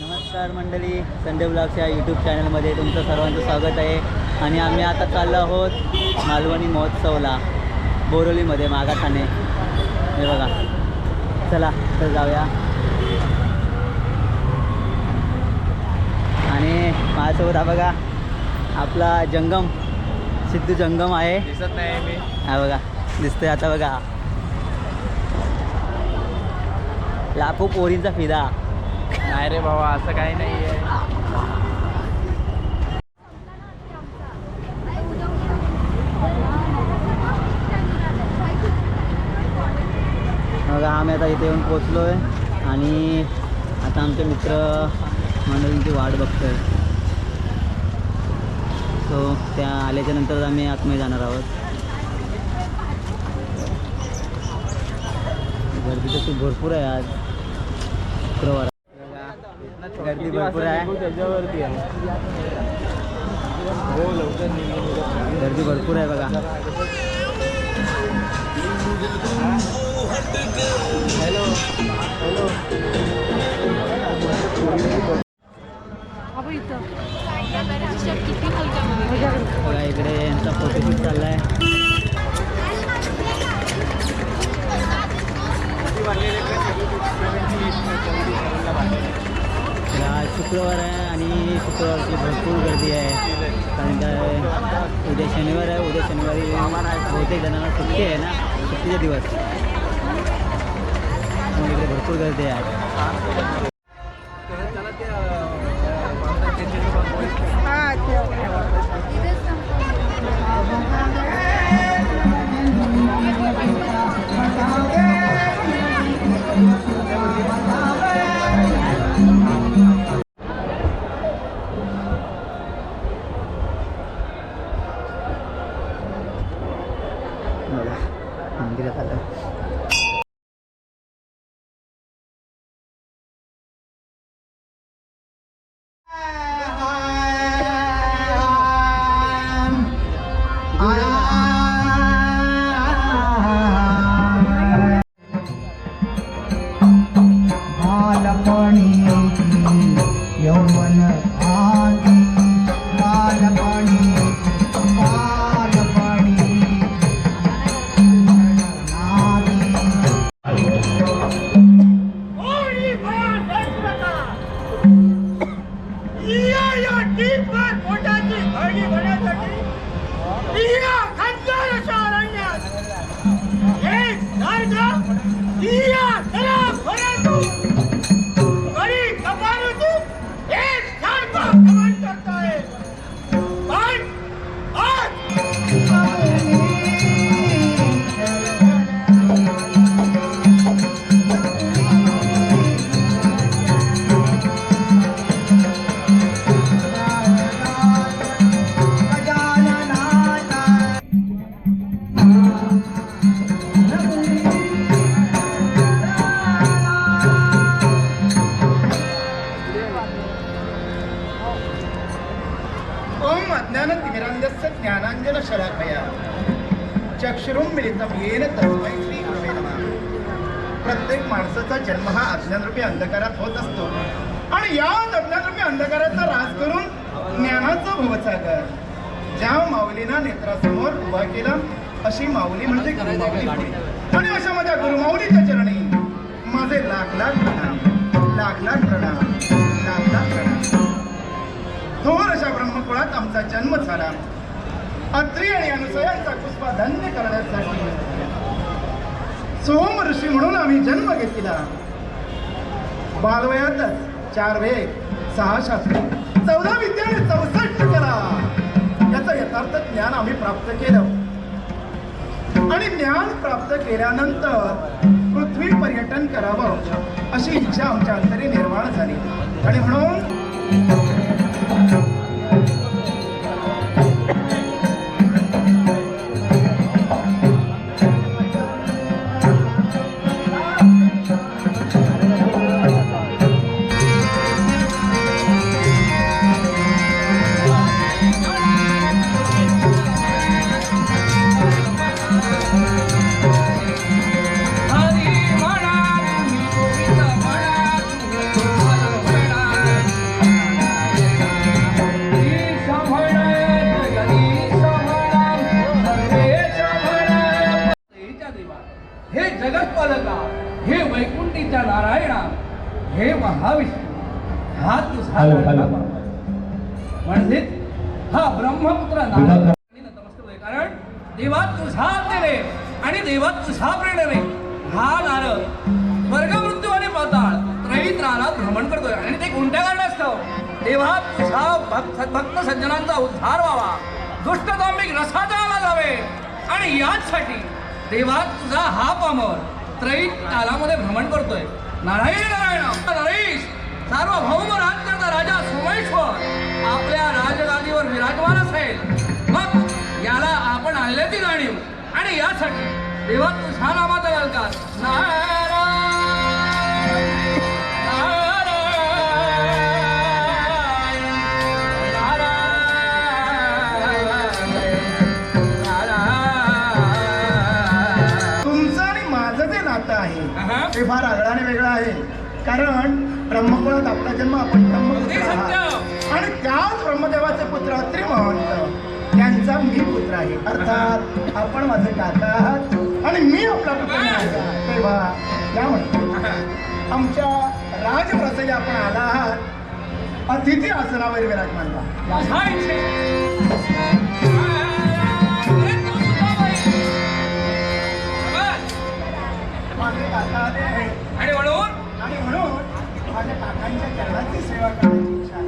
नमस्कार मंडळी Sunday blogs या यूट्यूब चॅनलमध्ये तुमचं सर्वांचं स्वागत आहे. आणि आम्ही आता चाललो आहोत मालवणी महोत्सवला बोरोलीमध्ये मागाठाणे. हे बघा. चला तर जाऊया. आणि माझ्यासोबत हा बघा आपला जंगम सिद्धू जंगम आहे. दिसत नाही मी. हा बघा दिसतोय आता बघा. लाखो पोरींचा फिदा. नाही रे बाबा असं काही नाही आहे बघा आम्ही आता इथे येऊन पोचलो आहे आणि आता आमचे मित्र मंडळींची वाट बघतोय. सो त्या आल्याच्यानंतर आम्ही आतमध्ये जाणार आहोत. गर्दी तशी भरपूर आहे आज. शुक्रवार. भरपूर आहे. त्याच्यावरती आहे. हो लवकर गर्दी भरपूर आहे बघा. हॅलो. हॅलो. बघा इकडे यांचा फोटोशूट चालला आहे तर आज शुक्रवार आहे आणि शुक्रवारची भरपूर गर्दी आहे. कारण काय उद्या शनिवार आहे उद्या शनिवारी बहुतेक जणांना सुट्टी आहे ना सुट्टीचे दिवस. इकडे भरपूर गर्दी आहे. उभा केला. अशी माऊली म्हणजे गुरुमाऊली आणि अशा माझ्या गुरुमाऊलीच्या चरणी माझे लाख लाख प्रणाम. लाख लाख प्रणाम. लाख लाख प्रणाम. थोर अशा ब्रह्मकुळात आमचा जन्म झाला. अत्री आणि अनुसयांचा पुष्पा धन्य करण्यासाठी. सोम ऋषी म्हणून आम्ही जन्म घेतला. बालवयातच चार वेग सहा शास्त्र चौदा विद्या आणि चौसष्ट करा यथार्थ ज्ञान आम्ही प्राप्त केलं. आणि ज्ञान प्राप्त केल्यानंतर पृथ्वी पर्यटन करावं अशी इच्छा आमच्या अंतरी निर्माण झाली. आणि म्हणून हे जगत्पालका हे वैकुंठीच्या नारायणा हे महाविष्णू हा तुझा म्हणजे हा ब्रह्मपुत्र नमस्कार कारण देवा तुझा रे आणि देवा तुझा प्रेरणे. हा नारद वर्गमृत्यू आणि पाताळ त्रयीत भ्रमण करतोय. आणि ते कोणत्या कारणास्तव? देवा तुझा भक्त भक्त सज्जनांचा उद्धार व्हावा. दुष्ट रसाचा आला जावे. आणि याचसाठी देवा तुझा हा पामर त्रयी कालामध्ये भ्रमण करतोय. नारायण नारायण नरेश. सार्वभौम राज्याचा राजा सोमेश्वर. आपल्या राजगादीवर विराजमान असेल. मग याला आपण आणल्याची जाणीव. आणि यासाठी देवा तुझा नामाचा ललकार नारायण. कारण ब्रह्मकुळात आपला जन्म आपण ब्रह्मपुत्र. आहात. आणि त्याच ब्रह्मदेवाचे पुत्र अत्रि महंत त्यांचा मी पुत्र आहे अर्थात आपण माझे काका आहात आणि मी आपला पुत्र. तेव्हा त्यामुळे आमच्या राजप्रसंगी आपण आला आहात अतिथी आसनावर विराजमान माझ्या काकांच्या चरणाची सेवा करायची इच्छा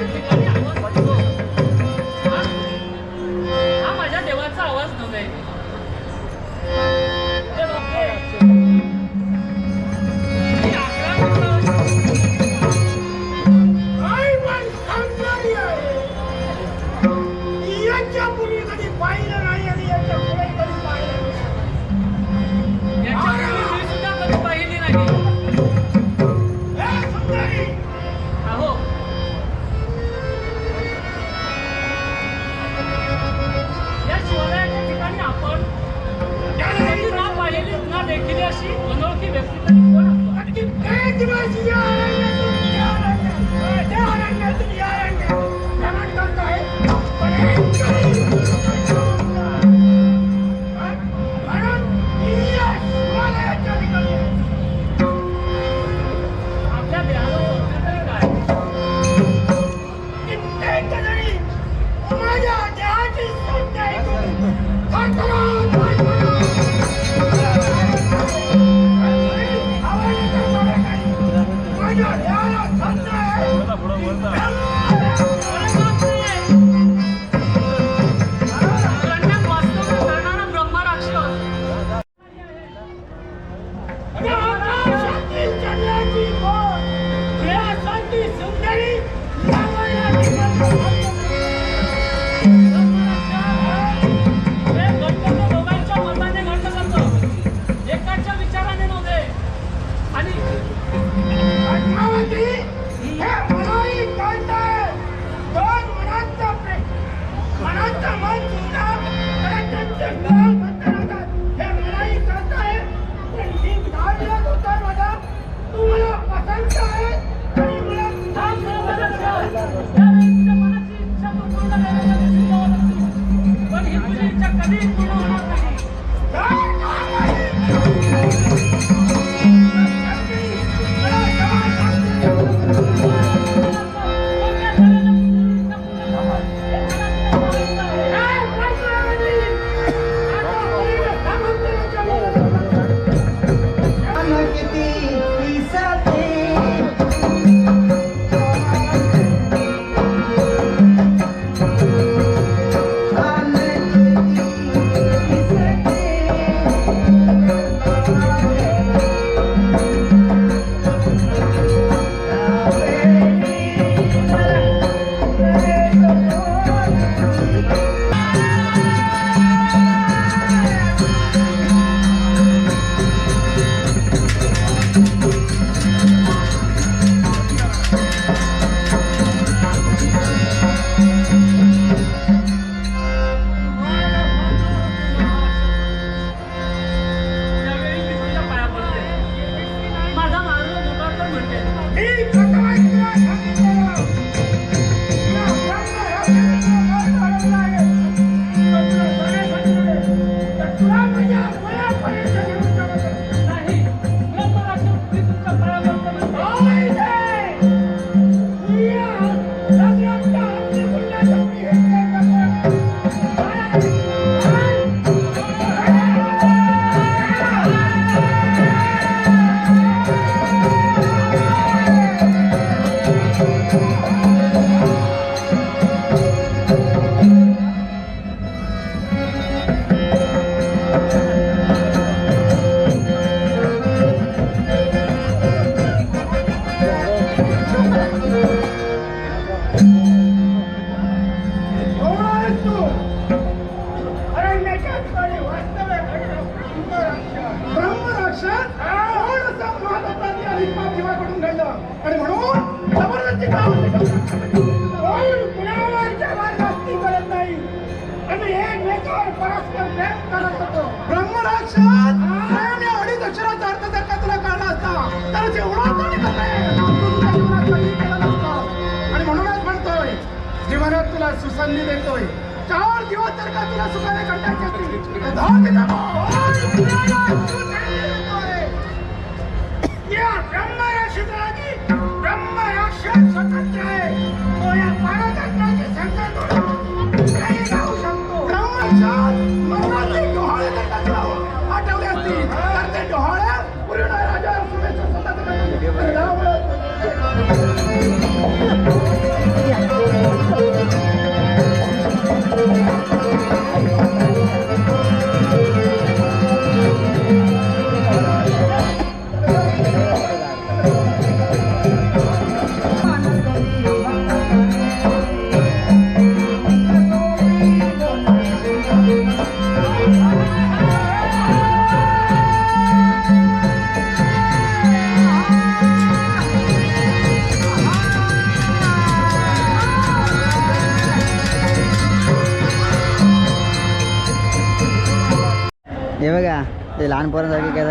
Thank you. ना देखील अशी अनोळखी व्यक्ती तरी जीवनात तुला सुसंधी देतोय. चार दिवस तर का तुला सुखाने कंटाळचे असतील तर धाव स्वतंत्र आहे. तो या पारतंत्राची संकल्प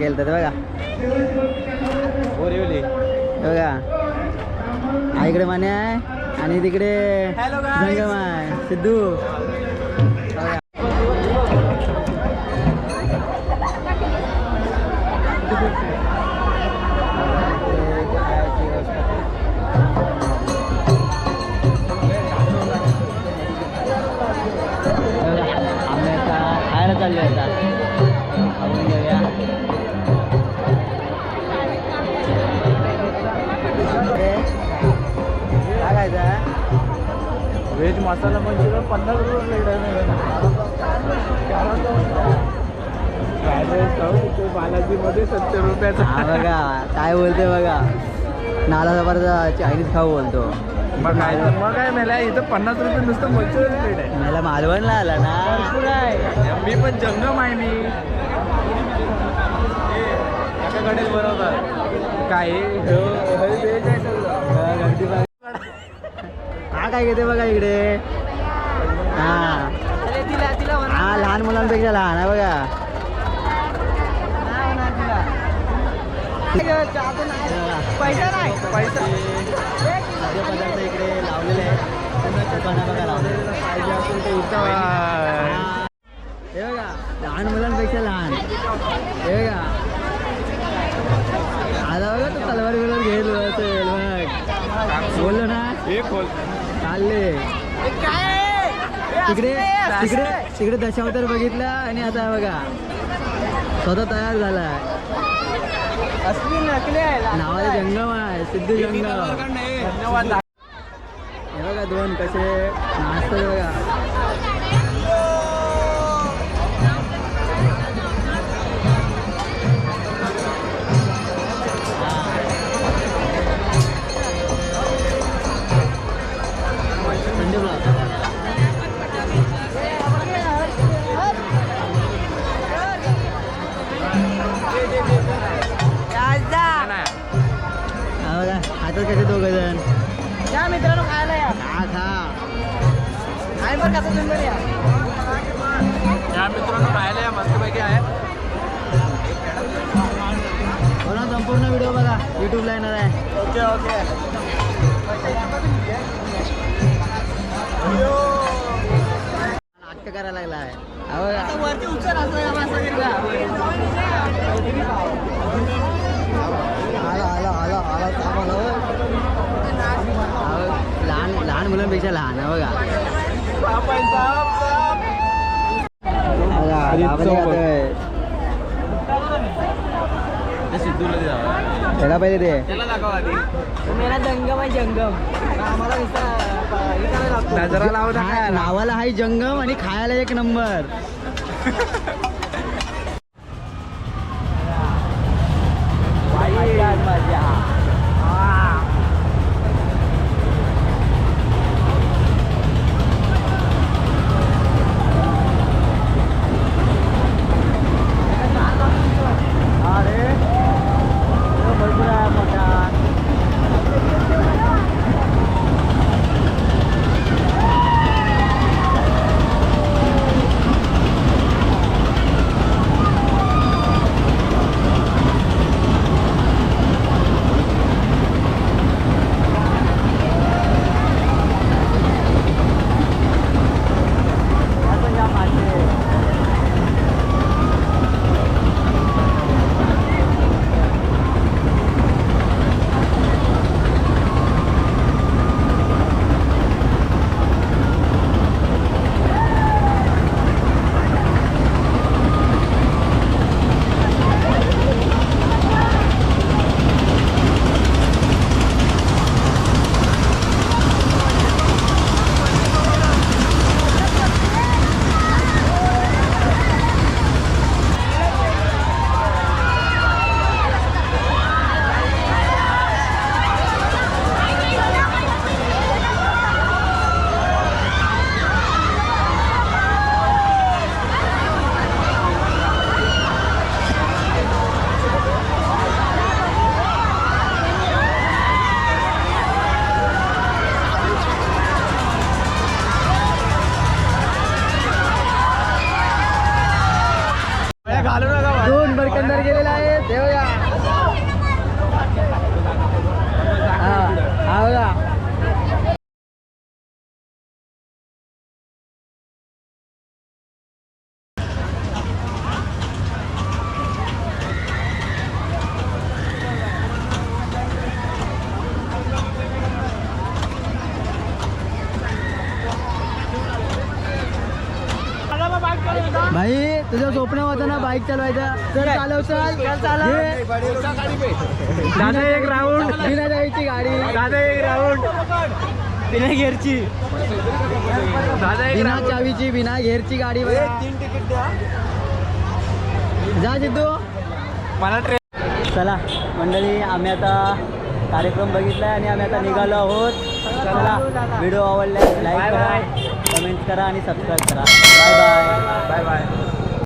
केलं तर बघा. बघा. आईकडे माने आहे. आणि तिकडे सिद्धू. व्हेज मसाला मंचुरियन पन्नास रुपये प्लेट आहे बालाजीमध्ये सत्तर रुपयाचा हा बघा काय बोलते बघा नाला परत चायनीज खाऊ बोलतो मग काय मग काय मला इथं पन्नास रुपये नुसतं मंचुरियन प्लेट आहे मला मालवणला आला ना भरपूर आहे मी पण जंगम आहे मी एकाकडेच बनवतात काय हे व्हेज आहे सगळं हा काय घेते बघा इकडे? हा. हा लहान मुलांपेक्षा लहान आहे बघा. पैसा नाही पैसा. पदार्थ इकडे लावलेले आहेत. दुकानं बघा लावलेले पाहिजे असेल तर इथं हे. बघा लहान मुलांपेक्षा लहान. हे बघा. आता बघा तू तलवार बिलवार बघ. बोललो ना. चालले. तिकडे तिकडे तिकडे दशावतार बघितला आणि आता बघा. स्वतः तयार झालाय. असली नकली आहे नावाला जंगम आहे सिद्धू जंगम. धन्यवाद. हे बघा दोन कसे नाचतात बघा. या या मित्रांनो खायला या मस्तपैकी आहे पूर्ण संपूर्ण व्हिडिओ बघा. युट्यूबला येणार आहे. Okay okay. नाटक करायला लागला आहे. वरती असं आला आला आला आला. हा. लहान लहान मुलांपेक्षा लहान आहे बघा. त्याला पाहिजे ते मेरा जंगम आहे जंगम आम्हाला नजरा लावू नावाला आहे जंगम आणि खायला एक नंबर तुझं स्वप्न होतं ना बाईक चालवायचं. दादा एक राऊंड बिना जायची गाडी. दादा एक राऊंड बिना एक बिना. चावीची बिना गेअरची गाडी बघा. जा जिद्दू मला ट्रेन चला मंडळी आम्ही आता कार्यक्रम बघितलाय आणि आम्ही आता निघालो आहोत. चला व्हिडिओ आवडल्यास लाईक करा. कमेंट करा आणि सबस्क्राईब करा. Bye bye bye bye